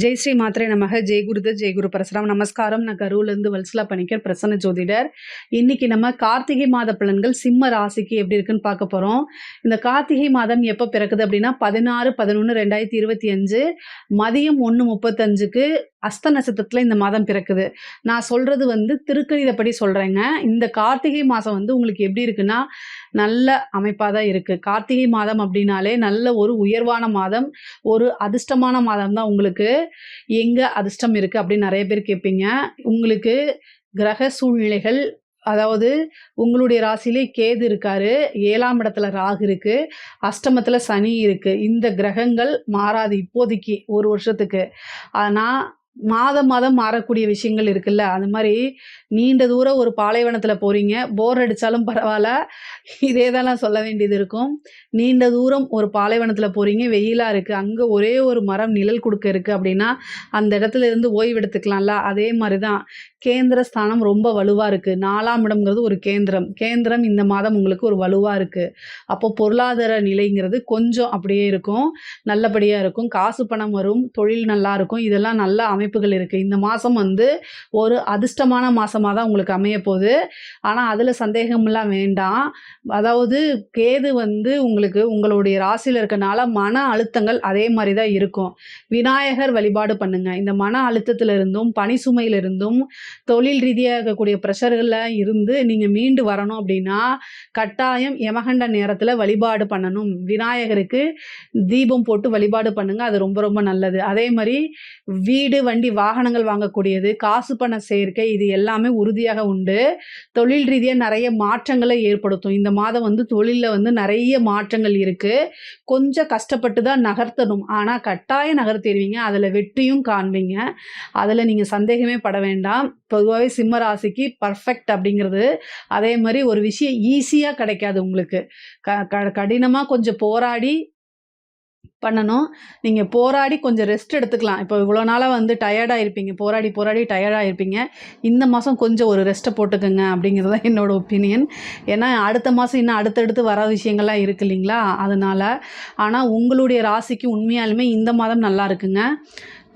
ஜெய் ஸ்ரீ மாத்திரை நமக. ஜெய் குருத ஜெய் குரு பரசுராம். நமஸ்காரம். நான் கரூர்லேருந்து வல்சலா பணிக்கர் பிரசன்ன ஜோதிடர். இன்னைக்கு நம்ம கார்த்திகை மாத பலன்கள் சிம்ம ராசிக்கு எப்படி இருக்குன்னு பார்க்க போகிறோம் இந்த கார்த்திகை மாதம் எப்போ பிறக்குது அப்படின்னா பதினாறு பதினொன்று ரெண்டாயிரத்தி இருபத்தி அஞ்சு மதியம் ஒன்று முப்பத்தஞ்சுக்கு அஸ்த நட்சத்திரத்தில் இந்த மாதம் பிறக்குது. நான் சொல்கிறது வந்து திருக்கணிதப்படி சொல்கிறேங்க இந்த கார்த்திகை மாதம் வந்து உங்களுக்கு எப்படி இருக்குன்னா நல்ல அமைப்பாக தான் இருக்குது கார்த்திகை மாதம் அப்படின்னாலே நல்ல ஒரு உயர்வான மாதம் ஒரு அதிர்ஷ்டமான மாதம் தான் உங்களுக்கு. எங்கே அதிர்ஷ்டம் இருக்குது அப்படின்னு நிறைய பேர் கேட்பீங்க. உங்களுக்கு கிரக சூழ்நிலைகள் அதாவது உங்களுடைய ராசியிலே கேது இருக்காரு ஏழாம் இடத்துல ராகு இருக்கு அஷ்டமத்தில் சனி இருக்கு. இந்த கிரகங்கள் மாறாது இப்போதைக்கு ஒரு வருஷத்துக்கு. ஆனால் மாதம் மாதம் மாறக்கூடிய விஷயங்கள் இருக்குல்ல? அது மாதிரி நீண்ட தூரம் ஒரு பாலைவனத்தில் போகிறீங்க போர் அடித்தாலும் பரவாயில்ல. இதே தான் நான் சொல்ல வேண்டியது இருக்கும். நீண்ட தூரம் ஒரு பாலைவனத்தில் போகிறீங்க வெயிலாக இருக்குது அங்கே ஒரே ஒரு மரம் நிழல் கொடுக்க இருக்குது அப்படின்னா அந்த இடத்துல இருந்து ஓய்வு எடுத்துக்கலாம்ல? அதே மாதிரி தான். கேந்திர ஸ்தானம் ரொம்ப வலுவாக இருக்குது நாலாம் இடம்ங்கிறது ஒரு கேந்திரம். கேந்திரம் இந்த மாதம் உங்களுக்கு ஒரு வலுவாக இருக்குது அப்போ பொருளாதார நிலைங்கிறது கொஞ்சம் அப்படியே இருக்கும். நல்லபடியாக இருக்கும். காசு பணம் வரும். தொழில் நல்லா இருக்கும். இதெல்லாம் நல்லா அமைப்புகள் இருக்குது இந்த மாதம் வந்து ஒரு அதிர்ஷ்டமான மாதமாக தான் உங்களுக்கு அமைய போகுது ஆனால் அதில் சந்தேகமெல்லாம் வேண்டாம். அதாவது கேது வந்து உங்களுக்கு உங்களுடைய ராசியில் இருக்கனால மன அழுத்தங்கள் அதே மாதிரி தான் இருக்கும். விநாயகர் வழிபாடு பண்ணுங்கள் இந்த மன அழுத்தத்திலிருந்தும் பனி சுமையிலிருந்தும் தொழில் ரீதியாக இருக்கக்கூடிய ப்ரெஷர்களில் இருந்து நீங்கள் மீண்டு வரணும் அப்படின்னா கட்டாயம் யமகண்ட நேரத்தில் வழிபாடு பண்ணணும். விநாயகருக்கு தீபம் போட்டு வழிபாடு பண்ணுங்கள் அது ரொம்ப ரொம்ப நல்லது. அதே மாதிரி வீடு வண்டி வாகனங்கள் வாங்கக்கூடியது காசு பண சேர்க்கை இது எல்லாமே உறுதியாக உண்டு. தொழில் ரீதியாக நிறைய மாற்றங்களை ஏற்படுத்தும். இந்த மாதம் வந்து தொழிலில் வந்து நிறைய மாற்றங்கள் இருக்குது கொஞ்சம் கஷ்டப்பட்டு தான் நகர்த்தணும். ஆனால் கட்டாயம் நகர்த்திடுவீங்க. அதில் வெற்றியும் காண்பீங்க. அதில் நீங்கள் சந்தேகமே பட வேண்டாம். பொதுவாகவே சிம்ம ராசிக்கு பர்ஃபெக்ட் அப்படிங்கிறது. அதே மாதிரி ஒரு விஷயம் ஈஸியாக கிடைக்காது உங்களுக்கு. க க கடினமாக கொஞ்சம் போராடி பண்ணணும். நீங்கள் போராடி கொஞ்சம் ரெஸ்ட் எடுத்துக்கலாம். இப்போ இவ்வளோ நாளாக வந்து டயர்டாக இருப்பீங்க. போராடி போராடி டயர்டாக இருப்பீங்க. இந்த மாதம் கொஞ்சம் ஒரு ரெஸ்ட்டை போட்டுக்கோங்க அப்படிங்கிறது தான் என்னோடய ஒப்பீனியன் ஏன்னா அடுத்த மாதம் இன்னும் அடுத்தடுத்து வர விஷயங்கள்லாம் இருக்கு இல்லைங்களா? அதனால் ஆனால் உங்களுடைய ராசிக்கு உண்மையாலுமே இந்த மாதம் நல்லா இருக்குங்க.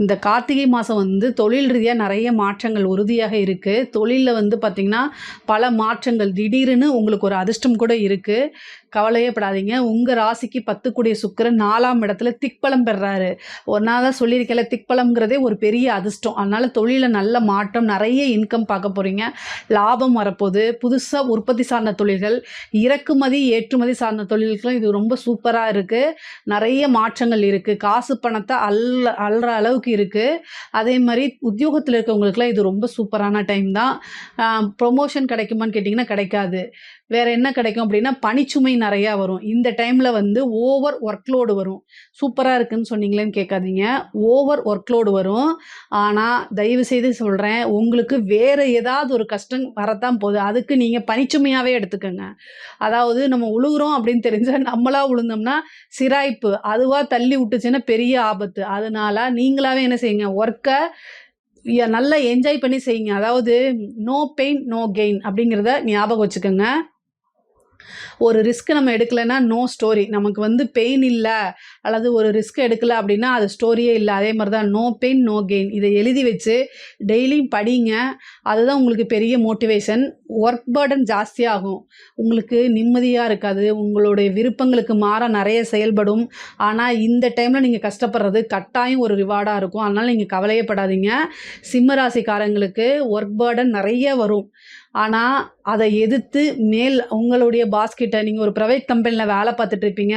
இந்த கார்த்திகை மாதம் வந்து தொழில் ரீதியாக நிறைய மாற்றங்கள் உறுதியாக இருக்குது தொழிலில் வந்து பார்த்திங்கன்னா பல மாற்றங்கள் திடீர்னு உங்களுக்கு ஒரு அதிர்ஷ்டம் கூட இருக்குது கவலையே படாதீங்க. உங்கள் ராசிக்கு பத்துக்குடிய சுக்கரன் நாலாம் இடத்துல திக்பலம் பெறாரு. ஒன்றா தான் சொல்லியிருக்கல திக்பலம்ங்கிறதே ஒரு பெரிய அதிர்ஷ்டம். அதனால் தொழிலில் நல்ல மாற்றம் நிறைய இன்கம் பார்க்க போகிறீங்க லாபம் வரப்போகுது. புதுசாக உற்பத்தி சார்ந்த தொழில்கள் இறக்குமதி ஏற்றுமதி சார்ந்த தொழில்களும் இது ரொம்ப சூப்பராக இருக்குது நிறைய மாற்றங்கள் இருக்குது காசு பணத்தை அல் அல்ற அளவுக்கு இருக்குது அதே மாதிரி உத்தியோகத்தில் இருக்கவங்களுக்குலாம் இது ரொம்ப சூப்பரான டைம் தான். ப்ரொமோஷன் கிடைக்குமான்னு கேட்டிங்கன்னா கிடைக்காது. வேறு என்ன கிடைக்கும் அப்படின்னா பனிச்சுமை நிறையா வரும். இந்த டைமில் வந்து ஓவர் ஒர்க்லோடு வரும். சூப்பராக இருக்குன்னு சொன்னீங்களேன்னு கேட்காதீங்க. ஓவர் ஒர்க்லோடு வரும். ஆனால் தயவு செய்து சொல்கிறேன் உங்களுக்கு வேறு ஏதாவது ஒரு கஷ்டம் வரத்தான் போகுது. அதுக்கு நீங்கள் பனிச்சுமையாகவே எடுத்துக்கோங்க. அதாவது நம்ம உழுகுறோம் அப்படின்னு தெரிஞ்சால் நம்மளாக உளுந்தோம்னா சிராய்ப்பு அதுவாக தள்ளி விட்டுச்சுன்னா பெரிய ஆபத்து. அதனால நீங்களாவே என்ன செய்யுங்க ஒர்க்கை நல்லா என்ஜாய் பண்ணி செய்யுங்க. அதாவது நோ பெயின் நோ கெயின் அப்படிங்கிறத ஞாபகம் வச்சுக்கோங்க. ஒரு ரிஸ்க் நம்ம எடுக்கலைன்னா நோ ஸ்டோரி நமக்கு வந்து பெயின் இல்லை அல்லது ஒரு ரிஸ்க் எடுக்கல அப்படின்னா அது ஸ்டோரியே இல்லை. அதே மாதிரி தான் நோ பெயின் நோ கெயின் இதை எழுதி வச்சு டெய்லியும் படிங்க. அதுதான் உங்களுக்கு பெரிய மோட்டிவேஷன் ஒர்க் பேர்டன் ஜாஸ்தியாகும். உங்களுக்கு நிம்மதியாக இருக்காது. உங்களுடைய விருப்பங்களுக்கு மாற நிறைய செயல்படும். ஆனால் இந்த டைமில் நீங்கள் கஷ்டப்படுறது கட்டாயம் ஒரு ரிவார்டாக இருக்கும். அதனால் நீங்கள் கவலையப்படாதீங்க சிம்மராசிக்காரங்களுக்கு ஒர்க் பேர்டன் நிறைய வரும். ஆனால் அதை எதிர்த்து மேல் உங்களுடைய பாஸ்கிட்ட நீங்கள் ஒரு ப்ரைவேட் கம்பெனியில் வேலை பார்த்துட்டு இருப்பீங்க.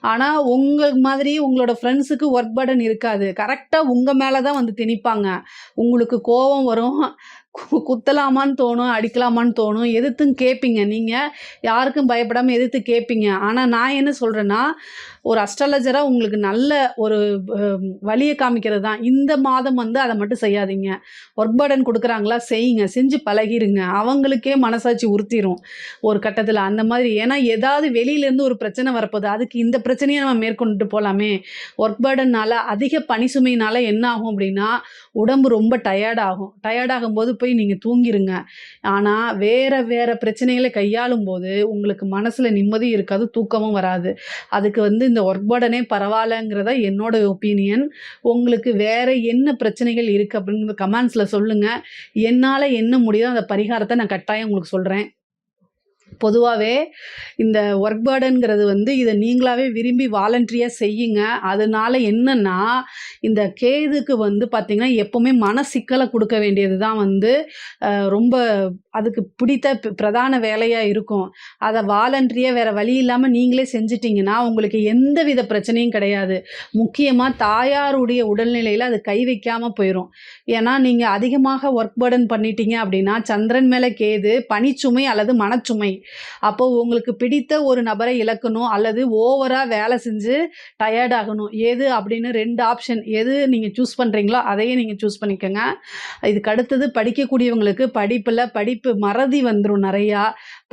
ஆனால் உங்கள் மாதிரி உங்களோட ஃப்ரெண்ட்ஸுக்கு ஒர்க் பர்டன் இருக்காது. கரெக்டாக உங்கள் மேலே தான் வந்து திணிப்பாங்க. உங்களுக்கு கோபம் வரும். கு- குத்தலாமான்னு தோணும் அடிக்கலாமான்னு தோணும். எதிர்த்தும் கேட்பீங்க நீங்கள் யாருக்கும் பயப்படாமல் எதிர்த்து கேட்பீங்க ஆனால் நான் என்ன சொல்கிறேன்னா ஒரு அஸ்ட்ராலஜராக உங்களுக்கு நல்ல ஒரு வழியை காமிக்கிறது தான் இந்த மாதம் வந்து அதை மட்டும் செய்யாதீங்க. ஒர்க் பர்டன் கொடுக்குறாங்களா செய்யுங்க. செஞ்சு பழகிருங்க. அவங்களுக்கே மனசாட்சி உறுத்திரும் ஒரு கட்டத்தில். அந்த மாதிரி ஏன்னா ஏதாவது வெளியிலேருந்து ஒரு பிரச்சனை வரப்போகுது. அதுக்கு இந்த பிரச்சனையை நம்ம மேற்கொண்டுட்டு போகலாமே ஒர்க் பர்டன்னால அதிக பனி சுமையினால் என்ன ஆகும் அப்படின்னா உடம்பு ரொம்ப டயர்ட் ஆகும். டயர்ட் ஆகும்போது போய் நீங்கள் தூங்கிருங்க. ஆனால் வேற வேற கையாளும் கையாளும்போது, உங்களுக்கு மனசில் நிம்மதியும் இருக்காது, தூக்கமும் வராது. அதுக்கு வந்து இந்த ஒர்க் பர்டனே பரவாயில்லங்கிறத என்னோட ஒப்பீனியன். உங்களுக்கு வேற என்ன பிரச்சனைகள் இருக்குது அப்படிங்கிற கமெண்ட்ஸில் சொல்லுங்கள் என்னால் என்ன முடியுதோ அந்த பரிகாரத்தை நான் கட்டாயம் உங்களுக்கு சொல்கிறேன் பொதுவாகவே இந்த ஒர்க் பேர்டுங்கிறது வந்து இதை நீங்களாகவே விரும்பி வாலண்டரியா செய்யுங்க. அதனால என்னன்னா, இந்த கேதுக்கு வந்து பார்த்திங்கன்னா எப்போவுமே மன சிக்கலை கொடுக்க வேண்டியது தான் வந்து ரொம்ப அதுக்கு பிடித்த பிரதான வேலையாக இருக்கும். அதை வாலண்டரியா வேறு வழி இல்லாமல் நீங்களே செஞ்சிட்டிங்கன்னா உங்களுக்கு எந்த வித பிரச்சனையும் கிடையாது. முக்கியமாக தாயாருடைய உடல்நிலையில் அது கை வைக்காமல் போயிடும் ஏன்னா, நீங்கள் அதிகமாக ஒர்க் பேர்டன் பண்ணிட்டீங்க அப்படின்னா, சந்திரன் மேலே கேது, பணிச்சுமை அல்லது மனச்சுமை. அப்போ உங்களுக்கு பிடித்த ஒரு நபரை இழக்கணும் அல்லது ஓவரா வேலை செஞ்சு டயர்ட் ஆகணும். எது அப்படின்னு ரெண்டு ஆப்ஷன். எது நீங்க சூஸ் பண்றீங்களோ, அதையே நீங்க சூஸ் பண்ணிக்கோங்க இதுக்கு அடுத்தது படிக்கக்கூடியவங்களுக்கு படிப்புல படிப்பு மறதி வந்துடும் நிறையா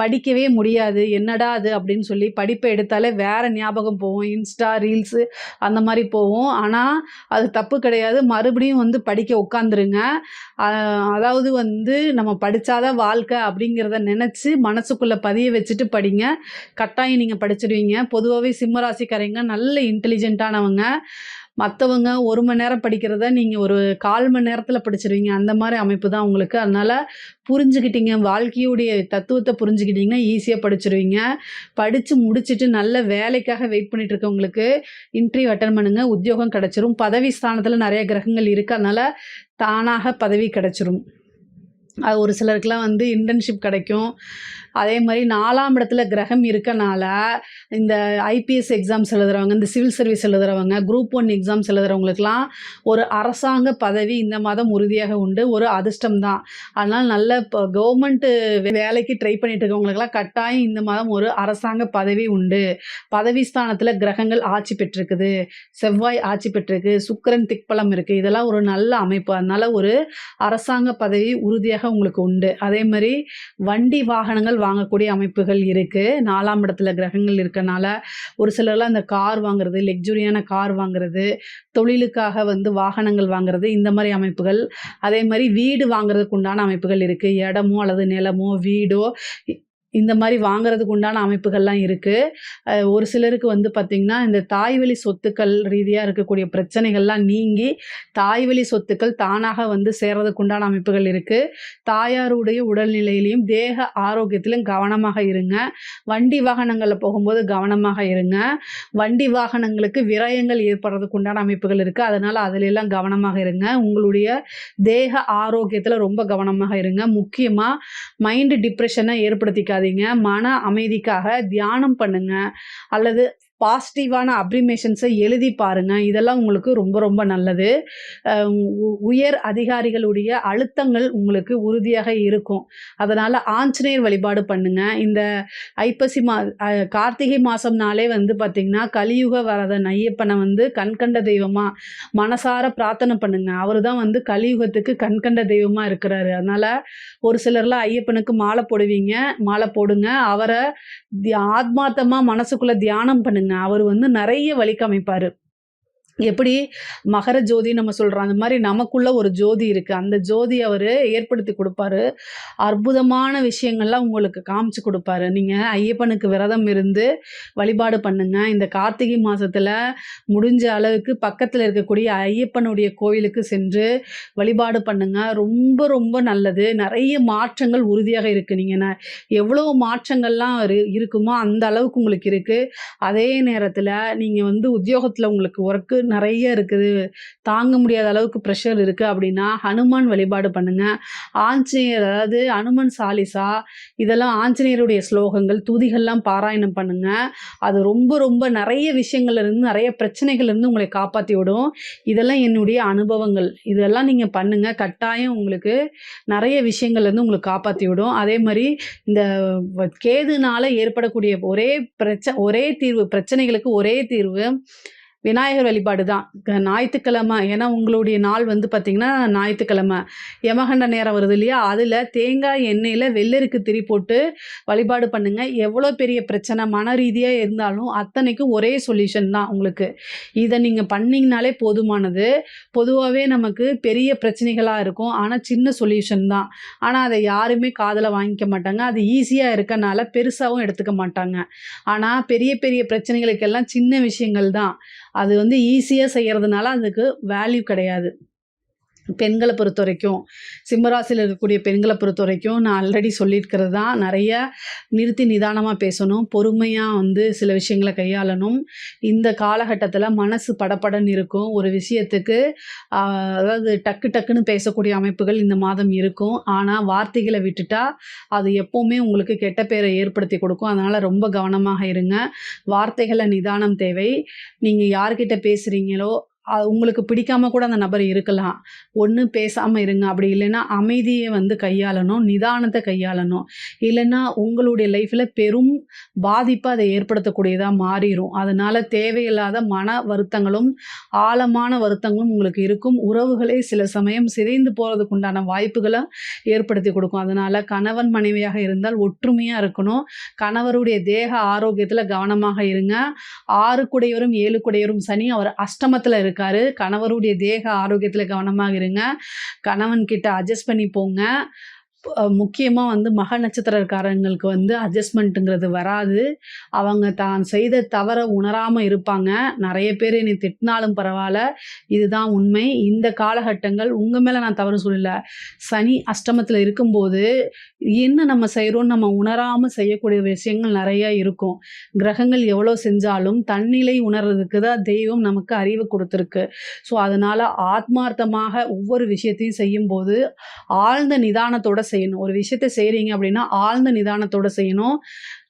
படிக்கவே முடியாது. என்னடா அது அப்படின்னு சொல்லி படிப்பை எடுத்தாலே வேற ஞாபகம் போகும். இன்ஸ்டா, ரீல்ஸு அந்த மாதிரி போகும். ஆனால் அது தப்பு கிடையாது. மறுபடியும் வந்து படிக்க உட்காந்துருங்க. அதாவது வந்து நம்ம படித்தாதான் வாழ்க்கை அப்படிங்கிறத நினச்சி மனசுக்குள்ள பதிய வச்சுட்டு படிங்க. கட்டாயம் நீங்கள் படிச்சிடுவீங்க பொதுவாகவே சிம்மராசிக்காரங்க நல்ல இன்டெலிஜென்ட்டானவங்க. மற்றவங்க ஒரு மணி நேரம் படிக்கிறத நீங்கள் ஒரு 1/4 மணி நேரத்தில் படிச்சிருவீங்க அந்த மாதிரி அமைப்பு தான் உங்களுக்கு. அதனால் புரிஞ்சுக்கிட்டீங்க. வாழ்க்கையுடைய தத்துவத்தை புரிஞ்சுக்கிட்டீங்கன்னா, ஈஸியாக படிச்சிருவீங்க படித்து முடிச்சுட்டு நல்ல வேலைக்காக வெயிட் பண்ணிட்டு இருக்கவங்களுக்கு, இன்டர்வியூ அட்டன் பண்ணுங்கள் உத்தியோகம் கிடச்சிரும் பதவி ஸ்தானத்தில் நிறைய கிரகங்கள் இருக்கு. அதனால் தானாக பதவி கிடச்சிரும் அது ஒரு சிலருக்கெலாம் வந்து இன்டர்ன்ஷிப் கிடைக்கும். அதே மாதிரி நாலாம் இடத்துல கிரகம் இருக்கனால, இந்த ஐபிஎஸ் எக்ஸாம்ஸ் எழுதுறவங்க, இந்த சிவில் சர்வீஸ் எழுதுறவங்க, குரூப் ஒன் எக்ஸாம்ஸ் எழுதுறவங்களுக்குலாம் ஒரு அரசாங்க பதவி இந்த மாதம் உறுதியாக உண்டு. ஒரு அதிர்ஷ்டம் தான். அதனால் நல்ல இப்போ கவர்மெண்ட்டு வேலைக்கு ட்ரை பண்ணிட்டு இருக்கவங்களுக்கெல்லாம் கட்டாயம் இந்த மாதம் ஒரு அரசாங்க பதவி உண்டு. பதவி ஸ்தானத்தில் கிரகங்கள் ஆட்சி பெற்றிருக்குது. செவ்வாய் ஆட்சி பெற்றிருக்கு. சுக்கரன் திக்பலம் இருக்குது இதெல்லாம் ஒரு நல்ல அமைப்பு. அதனால் ஒரு அரசாங்க பதவி உறுதியாக உங்களுக்கு உண்டு. அதே மாதிரி வண்டி, வாகனங்கள் வாங்கக்கூடிய அமைப்புகள் இருக்குது நாலாம் இடத்துல கிரகங்கள் இருக்கனால, ஒரு சிலர்லாம் இந்த கார் வாங்குறது, லக்ஸூரியான கார் வாங்குறது, தொழிலுக்காக வந்து வாகனங்கள் வாங்குறது, இந்த மாதிரி அமைப்புகள். அதே மாதிரி வீடு வாங்குறதுக்கு உண்டான அமைப்புகள் இருக்குது இடமோ அல்லது நிலமோ, வீடோ இந்த மாதிரி வாங்குறதுக்கு உண்டான அமைப்புகள்லாம் இருக்குது ஒரு சிலருக்கு வந்து பார்த்திங்கன்னா இந்த தாய்வழி சொத்துக்கள் ரீதியாக இருக்கக்கூடிய பிரச்சனைகள்லாம் நீங்கி, தாய்வழி சொத்துக்கள் தானாக வந்து சேர்றதுக்கு உண்டான அமைப்புகள் இருக்குது தாயாருடைய உடல்நிலையிலையும் தேக ஆரோக்கியத்திலும் கவனமாக இருங்க. வண்டி வாகனங்களில் போகும்போது கவனமாக இருங்க. வண்டி வாகனங்களுக்கு விரயங்கள் ஏற்படுறதுக்கு உண்டான அமைப்புகள் இருக்குது அதனால் அதிலெல்லாம் கவனமாக இருங்க. உங்களுடைய தேக ஆரோக்கியத்தில் ரொம்ப கவனமாக இருங்க. மைண்டு டிப்ரெஷனை ஏற்படுத்திக்காது ஏற்படுத்திக்காதீங்க. மன அமைதிக்காக தியானம் பண்ணுங்க. அல்லது பாசிட்டிவான அப்ரிமேஷன்ஸை எழுதி பாருங்க. இதெல்லாம் உங்களுக்கு ரொம்ப ரொம்ப நல்லது. உ உயர் அதிகாரிகளுடைய அழுத்தங்கள் உங்களுக்கு உறுதியாக இருக்கும். அதனால் ஆஞ்சநேயர் வழிபாடு பண்ணுங்க. இந்த ஐப்பசி மா கார்த்திகை மாதம்னாலே வந்து பார்த்திங்கன்னா கலியுக வரதன் ஐயப்பனை வந்து கண்கண்ட தெய்வமாக மனசார பிரார்த்தனை பண்ணுங்க. அவர் தான் வந்து கலியுகத்துக்கு கண்கண்ட தெய்வமாக இருக்கிறாரு. அதனால் ஒரு சிலர்லாம் ஐயப்பனுக்கு மாலை போடுவீங்க. மாலை போடுங்க. அவரை ஆத்மார்த்தமாக மனசுக்குள்ளே தியானம் பண்ணுங்க. அவர் வந்து நிறைய வழி காமிப்பாரு. எப்படி மகர ஜோதி நம்ம சொல்கிறோம் அந்த மாதிரி நமக்குள்ள ஒரு ஜோதி இருக்குது அந்த ஜோதி அவர் ஏற்படுத்தி கொடுப்பாரு. அற்புதமான விஷயங்கள்லாம் உங்களுக்கு காமிச்சு கொடுப்பாரு. நீங்கள் ஐயப்பனுக்கு விரதம் இருந்து வழிபாடு பண்ணுங்கள் இந்த கார்த்திகை மாதத்தில் முடிஞ்ச அளவுக்கு பக்கத்தில் இருக்கக்கூடிய ஐயப்பனுடைய கோயிலுக்கு சென்று வழிபாடு பண்ணுங்கள் ரொம்ப ரொம்ப நல்லது. நிறைய மாற்றங்கள் உறுதியாக இருக்குது நீங்கள் எவ்வளோ மாற்றங்கள்லாம் இரு இருக்குமோ, அந்த அளவுக்கு உங்களுக்கு இருக்குது அதே நேரத்தில் நீங்கள் வந்து உத்தியோகத்தில் உங்களுக்கு ஒர்க்கு நிறைய இருக்குது. தாங்க முடியாத அளவுக்கு ப்ரெஷர் இருக்குது அப்படின்னா, ஹனுமான் வழிபாடு பண்ணுங்க. ஆஞ்சநேயர் அதாவது அனுமன் சாலிசா இதெல்லாம் ஆஞ்சநேயருடைய ஸ்லோகங்கள், துதிகள்லாம் பாராயணம் பண்ணுங்க. அது ரொம்ப ரொம்ப நிறைய விஷயங்கள்லேருந்து நிறைய பிரச்சனைகள்லேருந்து உங்களை காப்பாற்றி விடும். இதெல்லாம் என்னுடைய அனுபவங்கள். இதெல்லாம் நீங்கள் பண்ணுங்கள் கட்டாயம் உங்களுக்கு நிறைய விஷயங்கள்லேருந்து உங்களுக்கு காப்பாற்றி விடும். அதே மாதிரி இந்த கேதுனால் கேதுனால ஏற்படக்கூடிய ஒரே பிரச்ச ஒரே தீர்வு பிரச்சனைகளுக்கு ஒரே தீர்வு விநாயகர் வழிபாடு தான் ஞாயிற்றுக்கிழமை. ஏன்னா உங்களுடைய நாள் வந்து பார்த்திங்கன்னா ஞாயிற்றுக்கிழமை. யமகண்ட நேரம் வருது இல்லையா? அதில் தேங்காய் எண்ணெயில் வெள்ளருக்கு திரி போட்டு வழிபாடு பண்ணுங்கள் எவ்வளோ பெரிய பிரச்சனை? மன ரீதியாக இருந்தாலும் அத்தனைக்கும் ஒரே சொல்யூஷன் தான் உங்களுக்கு. இதை நீங்கள் பண்ணிங்கனாலே போதுமானது. பொதுவாகவே நமக்கு பெரிய பிரச்சனைகளாக இருக்கும். ஆனால் சின்ன சொல்யூஷன் தான். ஆனால் அதை யாருமே காதில் வாங்கிக்க மாட்டாங்க. அது ஈஸியாக இருக்கனால பெருசாகவும் எடுத்துக்க மாட்டாங்க. ஆனால் பெரிய பெரிய பிரச்சனைகளுக்கெல்லாம் சின்ன விஷயங்கள் தான். அது வந்து ஈஸியாக செய்கிறதுனால அதுக்கு வேல்யூ கிடையாது. பெண்களை பொறுத்த வரைக்கும் சிம்மராசியில் இருக்கக்கூடிய பெண்களை பொறுத்த வரைக்கும் நான் ஆல்ரெடி சொல்லியிருக்கிறது தான். நிறைய நிறுத்தி நிதானமாக பேசணும் பொறுமையாக வந்து சில விஷயங்களை கையாளணும். இந்த காலகட்டத்தில் மனசு படப்படன்னு இருக்கும். ஒரு விஷயத்துக்கு அதாவது டக்கு டக்குன்னு பேசக்கூடிய அமைப்புகள் இந்த மாதம் இருக்கும். ஆனால் வார்த்தைகளை விட்டுட்டா அது எப்போவுமே உங்களுக்கு கெட்ட பேரை ஏற்படுத்தி கொடுக்கும். அதனால் ரொம்ப கவனமாக இருங்க. வார்த்தைகளை நிதானம் தேவை. நீங்கள் யார்கிட்ட பேசுகிறீங்களோ உங்களுக்கு பிடிக்காம கூட அந்த நபர் இருக்கலாம். ஒன்று பேசாமல் இருங்க. அப்படி இல்லைன்னா அமைதியை வந்து கையாளணும் நிதானத்தை கையாளணும். இல்லைன்னா உங்களுடைய லைஃப்பில் பெரும் பாதிப்பை அதை ஏற்படுத்தக்கூடியதாக மாறிடும் அதனால் தேவையில்லாத மன வருத்தங்களும் ஆழமான வருத்தங்களும் உங்களுக்கு இருக்கும். உறவுகளே சில சமயம் சிதைந்து போகிறதுக்கு உண்டான வாய்ப்புகளை ஏற்படுத்தி கொடுக்கும். அதனால் கணவன் மனைவியாக இருந்தால் ஒற்றுமையாக இருக்கணும். கணவருடைய தேக ஆரோக்கியத்தில் கவனமாக இருங்க. ஆறு குடையவரும் ஏழு குடையவரும் சனி அவர் அஷ்டமத்தில் இருக்க இருக்காரு கணவருடைய தேக ஆரோக்கியத்தில் கவனமாக இருங்க. கணவன் கிட்ட அட்ஜஸ்ட் பண்ணி போங்க. முக்கியமாக வந்து மக நட்சத்திரக்காரங்களுக்கு வந்து அட்ஜஸ்ட்மெண்ட்டுங்கிறது வராது. அவங்க தான் செய்த தவறை உணராமல் இருப்பாங்க. நிறைய பேர் என்னை திட்டினாலும் பரவாயில்ல. இதுதான் உண்மை. இந்த காலகட்டங்கள் உங்கள் மேலே நான் தவறு சொல்லலை. சனி அஷ்டமத்தில் இருக்கும்போது என்ன நம்ம செய்கிறோம் நம்ம உணராமல் செய்யக்கூடிய விஷயங்கள் நிறையா இருக்கும். கிரகங்கள் எவ்வளோ செஞ்சாலும் தன்னிலை உணர்றதுக்கு தான் தெய்வம் நமக்கு அறிவு கொடுத்துருக்கு. ஸோ அதனால் ஆத்மார்த்தமாக ஒவ்வொரு விஷயத்தையும் செய்யும்போது ஆழ்ந்த நிதானத்தோட செய்யணும். ஒரு விஷயத்தை செய்கிறீங்க அப்படின்னா ஆழ்ந்த நிதானத்தோட செய்யணும்.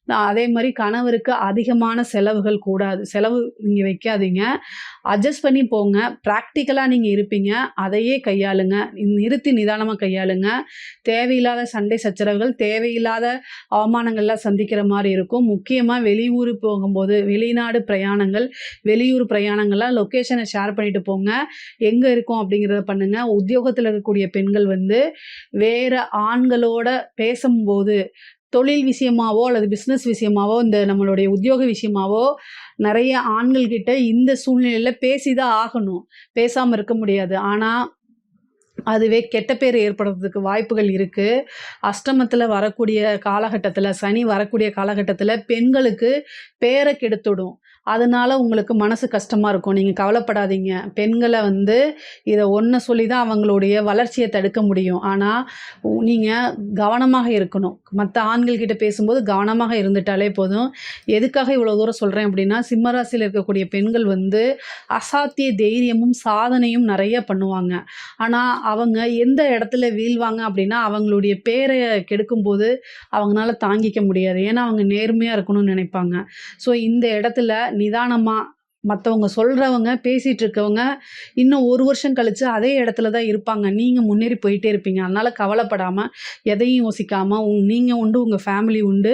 அதே மாதிரி கணவருக்கு அதிகமான செலவுகள் கூடாது. செலவு நீங்கள் வைக்காதீங்க. அட்ஜஸ்ட் பண்ணி போங்க. ப்ராக்டிக்கலாக நீங்கள் இருப்பீங்க. அதையே கையாளுங்க. நிறுத்தி நிதானமாக கையாளுங்க. தேவையில்லாத சண்டை சச்சரவுகள் தேவையில்லாத அவமானங்கள்லாம் சந்திக்கிற மாதிரி இருக்கும். முக்கியமாக வெளியூர் போகும்போது வெளிநாடு பிரயாணங்கள் வெளியூர் பிரயாணங்கள்லாம் லொக்கேஷனை ஷேர் பண்ணிட்டு போங்க. எங்கே இருக்கும் அப்படிங்கிறத பண்ணுங்கள் உத்தியோகத்தில் இருக்கக்கூடிய பெண்கள் வந்து வேறு ஆண்களோட பேசும்போது தொழில் விஷயமாவோ அல்லது பிஸ்னஸ் விஷயமாவோ இந்த நம்மளுடைய உத்தியோக விஷயமாவோ நிறைய ஆண்கள்கிட்ட இந்த சூழ்நிலையில் பேசி தான் ஆகணும். பேசாமல் இருக்க முடியாது. ஆனால் அதுவே கெட்ட பேர் ஏற்படுறதுக்கு வாய்ப்புகள் இருக்குது அஷ்டமத்தில் வரக்கூடிய காலகட்டத்தில் சனி வரக்கூடிய காலகட்டத்தில் பெண்களுக்கு பேரை கெடுத்துடும். அதனால உங்களுக்கு மனசு கஷ்டமாக இருக்கும். நீங்கள் கவலைப்படாதீங்க. பெண்களை வந்து இதை ஒன்றை சொல்லி தான் அவங்களுடைய வளர்ச்சியை தடுக்க முடியும். ஆனால் நீங்கள் கவனமாக இருக்கணும். மற்ற ஆண்கள்கிட்ட பேசும்போது கவனமாக இருந்துட்டாலே போதும். எதுக்காக இவ்வளோ தூரம் சொல்கிறேன் அப்படின்னா சிம்மராசியில் இருக்கக்கூடிய பெண்கள் வந்து அசாத்திய தைரியமும் சாதனையும் நிறைய பண்ணுவாங்க. ஆனால் அவங்க எந்த இடத்துல வீழ்வாங்க அப்படின்னா அவங்களுடைய பேரை கெடுக்கும்போது அவங்களால தாங்கிக்க முடியாது. ஏன்னா அவங்க நேர்மையாக இருக்கணும்னு நினைப்பாங்க. ஸோ இந்த இடத்துல நிதானமாக மற்றவங்க சொல்கிறவங்க பேசிகிட்டு இருக்கவங்க இன்னும் ஒரு வருஷம் கழித்து அதே இடத்துல தான் இருப்பாங்க. நீங்கள் முன்னேறி போயிட்டே இருப்பீங்க. அதனால் கவலைப்படாமல் எதையும் யோசிக்காமல் உங் நீங்கள் உண்டு உங்கள் ஃபேமிலி உண்டு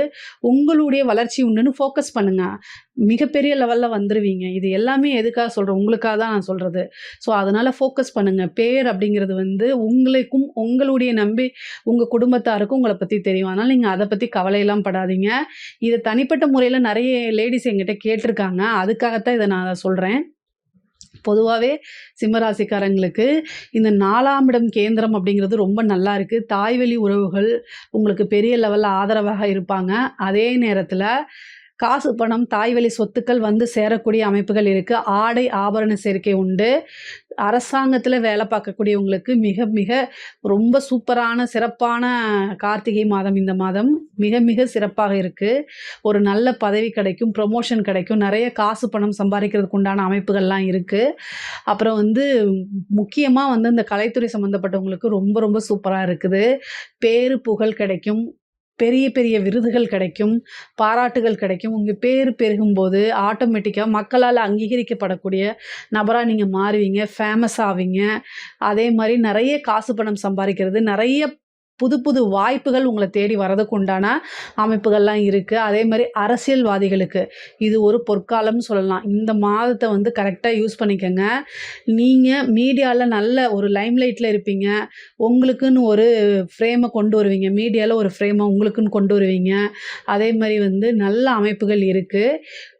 உங்களுடைய வளர்ச்சி உண்டுன்னு ஃபோக்கஸ் பண்ணுங்கள் மிகப்பெரிய லெவலில் வந்துடுவீங்க இது எல்லாமே எதுக்காக சொல்கிறேன் உங்களுக்காக தான் நான் சொல்கிறது ஸோ அதனால் ஃபோக்கஸ் பண்ணுங்கள் பேர் அப்படிங்கிறது வந்து உங்களுக்கும் உங்களுடைய நம்பி உங்கள் குடும்பத்தாருக்கும் உங்களை பற்றி தெரியும். அதனால் நீங்கள் அதை பற்றி கவலையெல்லாம் படாதீங்க. இதை தனிப்பட்ட முறையில் நிறைய லேடிஸ் எங்கிட்ட கேட்டிருக்காங்க. அதுக்காகத்தான் இதை நான் அதை சொல்கிறேன் பொதுவாகவே சிம்மராசிக்காரங்களுக்கு இந்த நாலாம் இடம் கேந்திரம் அப்படிங்கிறது ரொம்ப நல்லா இருக்குது தாய்வழி உறவுகள் உங்களுக்கு பெரிய லெவலில் ஆதரவாக இருப்பாங்க. அதே நேரத்தில் காசு பணம் தாய்வழி சொத்துக்கள் வந்து சேரக்கூடிய அமைப்புகள் இருக்குது ஆடை ஆபரண சேர்க்கை உண்டு. அரசாங்கத்தில் வேலை பார்க்கக்கூடியவங்களுக்கு மிக மிக ரொம்ப சூப்பரான சிறப்பான கார்த்திகை மாதம் இந்த மாதம். மிக மிக சிறப்பாக இருக்குது ஒரு நல்ல பதவி கிடைக்கும் ப்ரொமோஷன் கிடைக்கும். நிறைய காசு பணம் சம்பாதிக்கிறதுக்கு உண்டான அமைப்புகள்லாம் இருக்குது அப்புறம் வந்து முக்கியமாக வந்து இந்த கலைத்துறை சம்மந்தப்பட்டவங்களுக்கு ரொம்ப ரொம்ப சூப்பராக இருக்குது. பேரு புகழ் கிடைக்கும். பெரிய பெரிய விருதுகள் கிடைக்கும் பாராட்டுகள் கிடைக்கும். உங்கள் பேர் பெருகும்போது ஆட்டோமேட்டிக்காக மக்களால் அங்கீகரிக்கப்படக்கூடிய நபராக நீங்கள் மாறுவீங்க ஃபேமஸ் ஆவீங்க. அதே மாதிரி நிறைய காசு பணம் சம்பாதிக்கிறது நிறைய புது புது வாய்ப்புகள் உங்களை தேடி வரதுக்கு உண்டான அமைப்புகள்லாம் இருக்குது அதே மாதிரி அரசியல்வாதிகளுக்கு இது ஒரு பொற்காலம்னு சொல்லலாம். இந்த மாதத்தை வந்து கரெக்டாக யூஸ் பண்ணிக்கோங்க. நீங்கள் மீடியாவில் நல்ல ஒரு லைம்லைட்டில் இருப்பீங்க. உங்களுக்குன்னு ஒரு ஃப்ரேமை கொண்டு வருவீங்க. மீடியாவில் ஒரு ஃப்ரேமை உங்களுக்குன்னு கொண்டு வருவீங்க. அதே மாதிரி வந்து நல்ல அமைப்புகள் இருக்குது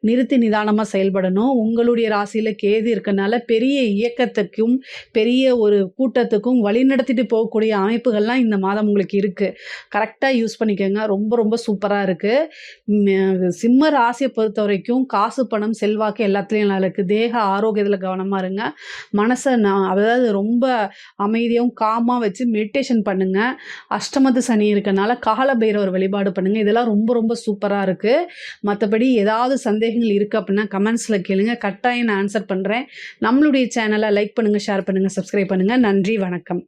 நிறுத்தி நிதானமாக செயல்படணும். உங்களுடைய ராசியில் கேது இருக்கனால பெரிய இயக்கத்துக்கும் பெரிய ஒரு கூட்டத்துக்கும் வழிநடத்திட்டு போகக்கூடிய அமைப்புகள்லாம் இந்த மாதம் உங்களுக்கு இருக்குது கரெக்டாக யூஸ் பண்ணிக்கோங்க. ரொம்ப ரொம்ப சூப்பராக இருக்குது சிம்ம ராசியை பொறுத்த வரைக்கும் காசு பணம் செல்வாக்கு எல்லாத்துலேயும் நல்லா இருக்குது தேக ஆரோக்கியத்தில் கவனமாக இருங்க. மனசை நான் அதாவது ரொம்ப அமைதியாகவும் காமாக வச்சு மெடிடேஷன் பண்ணுங்கள் அஷ்டமத்து சனி இருக்கனால கால பைரவர் வழிபாடு பண்ணுங்கள் இதெல்லாம் ரொம்ப ரொம்ப சூப்பராக இருக்குது மற்றபடி ஏதாவது கேள்விகள் இருக்குது அப்படின்னா கமெண்ட்ஸில் கேளுங்க. கட்டாயம் நான் ஆன்சர் பண்ணுறேன் நம்மளுடைய சேனலை லைக் பண்ணுங்கள் ஷேர் பண்ணுங்கள் சப்ஸ்கிரைப் பண்ணுங்கள் நன்றி வணக்கம்.